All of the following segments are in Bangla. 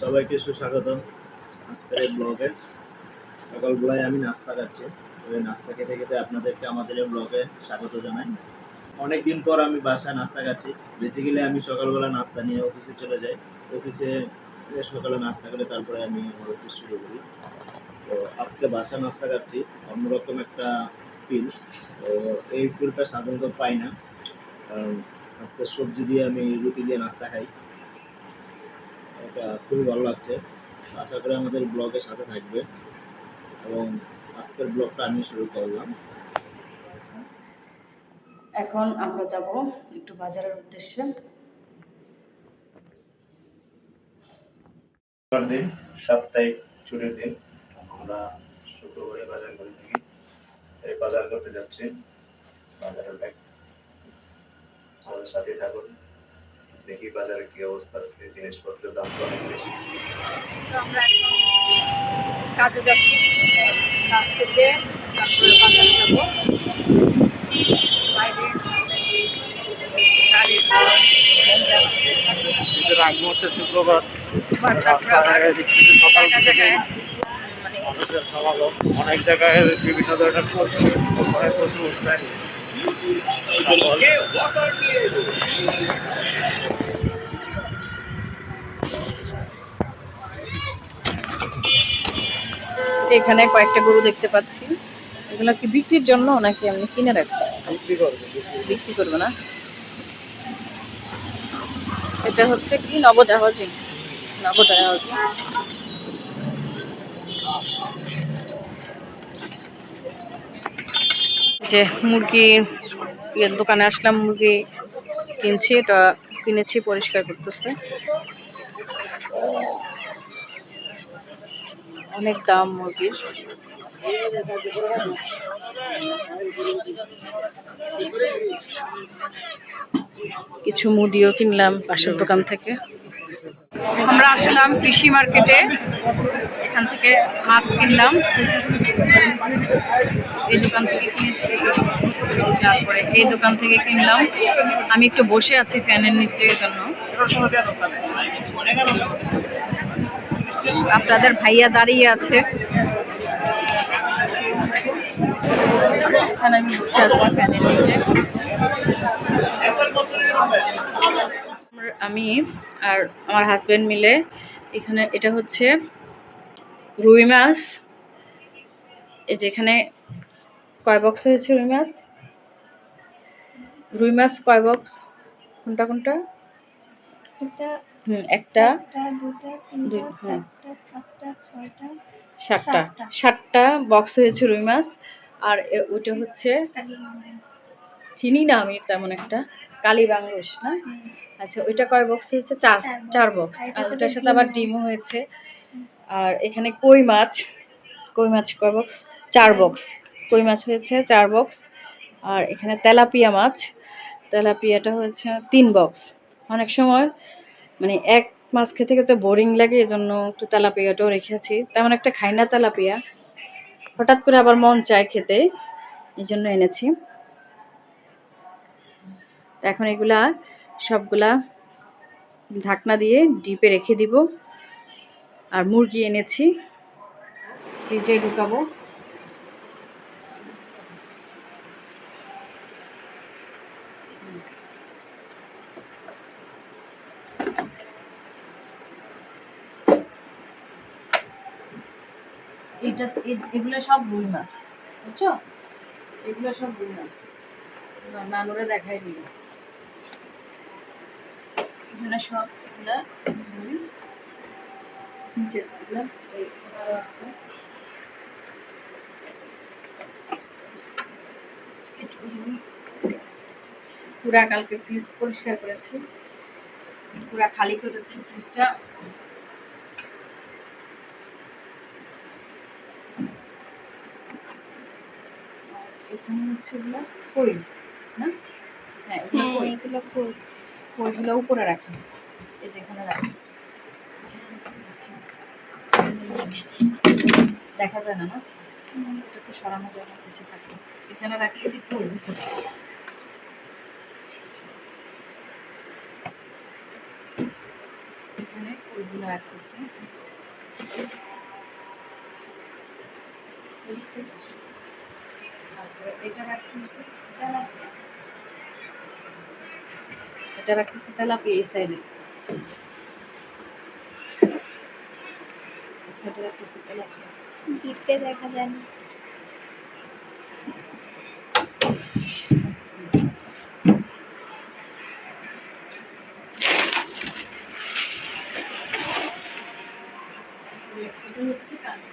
সবাইকে সুস্বাগতম আজকের এই ব্লগে সকালবেলায় আমি নাস্তা খাচ্ছি। ওই নাস্তা খেতে খেতে আপনাদেরকে আমাদের এই ব্লগে স্বাগত জানাই। অনেক দিন পর আমি বাসায় নাস্তা খাচ্ছি। বেসিক্যালি আমি সকালবেলা নাস্তা নিয়ে অফিসে চলে যাই। অফিসে সকালে নাস্তা করে তারপরে আমি আমার অফিস শুরু করি। তো আজকে বাসা নাস্তা খাচ্ছি। অন্যরকম একটা ফিল তো এই ফিলটা সাধারণত পাই না। আজকে সবজি দিয়ে আমি রুটি দিয়ে নাস্তা খাই। খুবই ভালো লাগছে। আশা করি আমাদের ব্লগের সাথে থাকবে। এবং আজকের ব্লগটা আমি শুরু করলাম। এখন আমরা যাব একটু বাজারের উদ্দেশ্যে। দিন সাপ্তাহিক ছুটির দিন। আমরা শুক্রবারে বাজার করে থাকি। এই বাজার করতে যাচ্ছি। বাজারের ব্যাগ। আমাদের সাথে থাকুন। দেখি বাজারে কি অবস্থা আজকে জিনিসপত্রের দাম তো অনেক বেশি। আমরা কাজে যাচ্ছি। কাজ থেকে তারপরে বাজারে যাব। বাইরে গাড়ির ট্রেন যাচ্ছে ঈদের আগ মুহূর্তে শুক্রবার বা সকাল কয়েকটা জায়গায় মানে মানুষের সমাগম। অনেক জায়গায় বিভিন্ন ধরনের প্রশ্ন অনেক প্রশ্ন উঠছে। এখানে কয়েকটা গরু দেখতে পাচ্ছি। এগুলো কি বিক্রির জন্য নাকি আপনি কিনে রাখছেন? বিক্রি করবে না? এটা হচ্ছে কি? নবোদয় হাউজিং নবোদয় যে মুরগি ইয়ের দোকানে আসলাম মুরগি কিনছি এটা কিনেছি পরিষ্কার করতেছে। অনেক দাম মুরগির। কিছু মুদিও কিনলাম পাশের দোকান থেকে। আমরা আসলাম কৃষি মার্কেটে। এখান থেকে মাছ কিনলাম। এই দোকান থেকে কিনেছি। তারপরে এই দোকান থেকে কিনলাম। আমি একটু বসে আছি ফ্যানের নিচে জন্য আপনাদের ভাইয়া দাঁড়িয়ে আছে। এখানে আমি আর আমার হাজবেন্ড মিলে এখানে, এটা হচ্ছে রুই মাছ। এই যে এখানে কয় বক্স হয়েছে রুই মাছ? রুই মাছ কয় বক্স কোনটা কোনটা? এটা হুম একটা সাতটা। সাতটা। বক্স হয়েছে রুই মাছ আর ওইটা হচ্ছে চিনি না আমি তেমন একটা কালী বাংলাদেশ না? আচ্ছা ওইটা কয় বক্স হয়েছে? চার চার বক্স আর ওটার সাথে আবার ডিমও হয়েছে। আর এখানে কই মাছ? কই মাছ কয় বক্স চার বক্স কই মাছ হয়েছে? চার বক্স আর এখানে তেলাপিয়া মাছ। তেলাপিয়াটা হয়েছে তিন বক্স অনেক সময় মানে এক মাছ খেতে খেতে বোরিং লাগে, এজন্য একটু তেলাপিয়াটাও রেখেছি তেমন একটা খাই না তেলাপিয়া। হঠাৎ করে আবার মন চায় খেতে এই জন্য এনেছি এখন এগুলা সবগুলা ঢাকনা দিয়ে ডিপে রেখে দিব। আর মুরগি এনেছি ফ্রিজে ঢুকাবো। এটা এগুলো সব রুই মাছ, বুঝছ? এগুলো সব রুই মাছ। নানুরে দেখাই দিই। এখানে সব, এগুলা নিচে এগুলা আছে। পুরা কালকে ফ্রিজ পরিষ্কার করেছি। পুরা খালি করেছি ফ্রিজটা এখানে হচ্ছে এগুলো কই না? হ্যাঁ এগুলো হ্যাঁ কই এগুলো কই কইগুলো উপরে রাখি এই যে এখানে দেখা যায় না না? সরানো যায় না কিছু থাকে। এখানে কই এখানে এগুলো রাখতেছে। এটা রাখতেছি এটা রাখতেছে এই সাইডে এই সাইডে রাখতেছে তেলাপিয়া দেখা যায় না এটা হচ্ছে কালি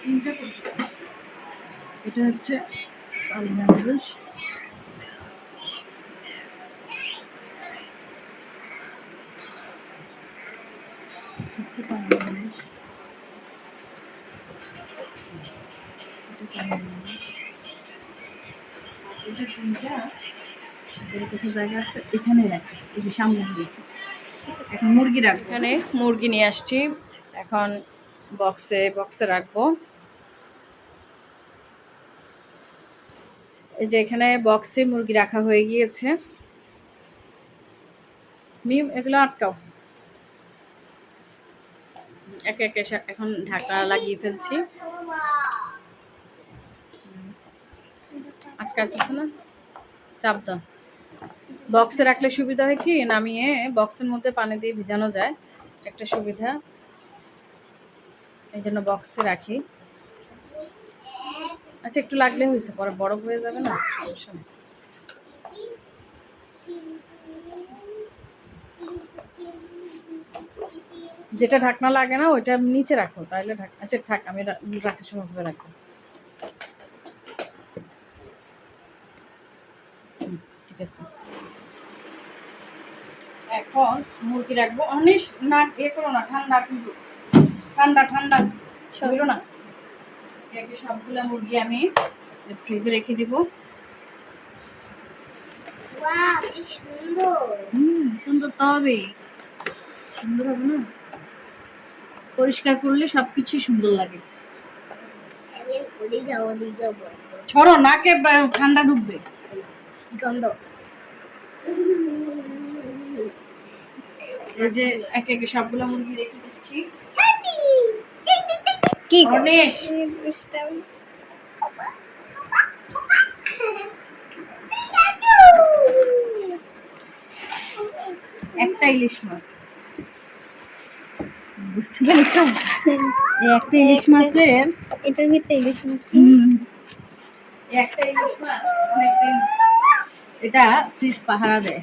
তিনটা করতে হবে। এটা হচ্ছে জায়গা আছে? এখন মুরগি রাখব। এখানে মুরগি নিয়ে আসছি। এখন বক্সে বক্সে রাখব। এই যে এখানে বক্সে মুরগি রাখা হয়ে গিয়েছে। মিম, এগুলো আটকাও। একে একে এখন ঢাকা লাগিয়ে ফেলছি। আটকাতেছে না? চাপ দাও। বক্সে রাখলে সুবিধা হয় কি? নামিয়ে বক্সের মধ্যে পানি দিয়ে ভিজানো যায়। একটা সুবিধা। এই জন্য বক্সে রাখি। আচ্ছা একটু লাগলে হয়েছে পরে বরফ হয়ে যাবে না? সমস্যা নেই। যেটা ঢাকনা লাগে না ওইটা নিচে রাখো তাহলে ঢাক আচ্ছা থাক আমি রাখার সময় ভাবে রাখব ঠিক আছে। এখন মুরগি রাখব। অনিস না এ করো না ঠান্ডা কিন্তু। ঠান্ডা ঠান্ডা। সবিরো না? একে সবগুলা মুরগি আমি ফ্রিজে রেখে দিব। সুন্দর। হুম সুন্দর তো সুন্দর হবে না? পরিষ্কার করলে সব কিছুই সুন্দর লাগে। ছড়ো নাকে ঠান্ডা ঢুকবে। এই যে একে একে সবগুলো মুরগি রেখে দিচ্ছি। কি? বুঝতাম একটা ইলিশ মাছ। বুঝতে পেরেছ? একটা ইলিশ মাছের এটার ভিতরে ইলিশ মাছ একটা ইলিশ মাছ অনেকদিন এটা ফ্রিজ পাহারা দেয়।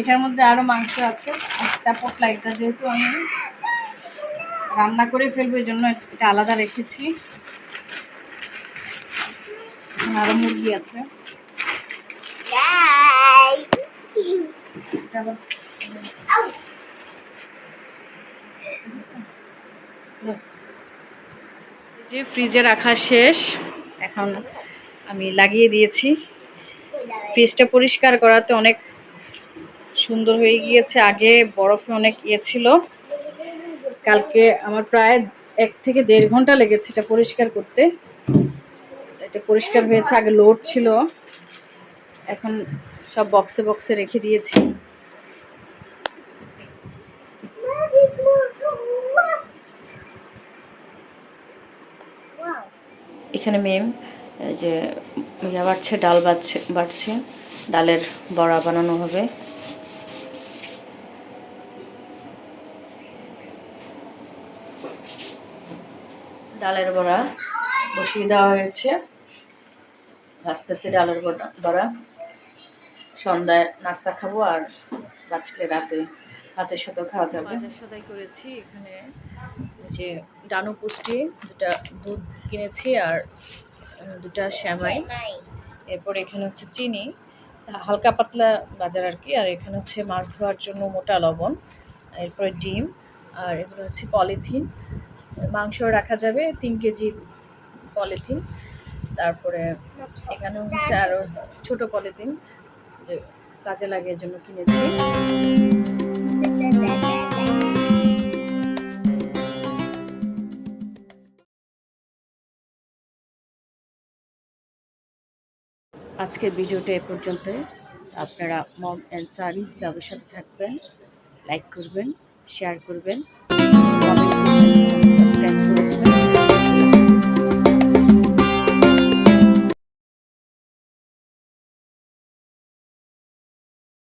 এটার মধ্যে আরও মাংস আছে। একটা পটলা এটা যেহেতু আমি রান্না করে ফেলব জন্য এটা আলাদা রেখেছি। আরও মুরগি আছে। যে ফ্রিজে রাখা শেষ, এখন আমি লাগিয়ে দিয়েছি। ফ্রিজটা পরিষ্কার করাতে অনেক সুন্দর হয়ে গিয়েছে, আগে বরফে অনেক ইয়ে ছিল। কালকে আমার প্রায় এক থেকে দেড় ঘণ্টা লেগেছে এটা পরিষ্কার করতে। এটা পরিষ্কার হয়েছে, আগে লোড ছিল। এখন সব বক্সে বক্সে রেখে দিয়েছি। এখানে মেম যে ইয়া বাড়ছে, ডাল বাড়ছে বাড়ছে। ডালের বড়া বানানো হবে। ডালের বড়া বসিয়ে দেওয়া হয়েছে। ভাজতেছে ডালের বড়া সন্ধ্যায় নাস্তা খাব আর বাঁচলে রাতে ভাতের সাথেও খাওয়া যাবে। বাজার সদাই করেছি এখানে যে ডানু পুষ্টি, দুটা দুধ কিনেছি আর দুটা শ্যামাই। এরপর এখানে হচ্ছে চিনি, হালকা পাতলা বাজার আর কি। আর এখানে হচ্ছে মাছ ধোয়ার জন্য মোটা লবণ, এরপরে ডিম, আর এগুলো হচ্ছে পলিথিন। মাংস রাখা যাবে তিন কেজি পলিথিন তারপরে এখানে হচ্ছে আরও ছোট পলিথিন যে কাজে লাগে এর জন্য কিনেছি। আজকের ভিডিওটা এ পর্যন্ত। আপনারা মম অ্যান্ড সানি ব্লগের সাথে থাকবেন লাইক করবেন শেয়ার করবেন।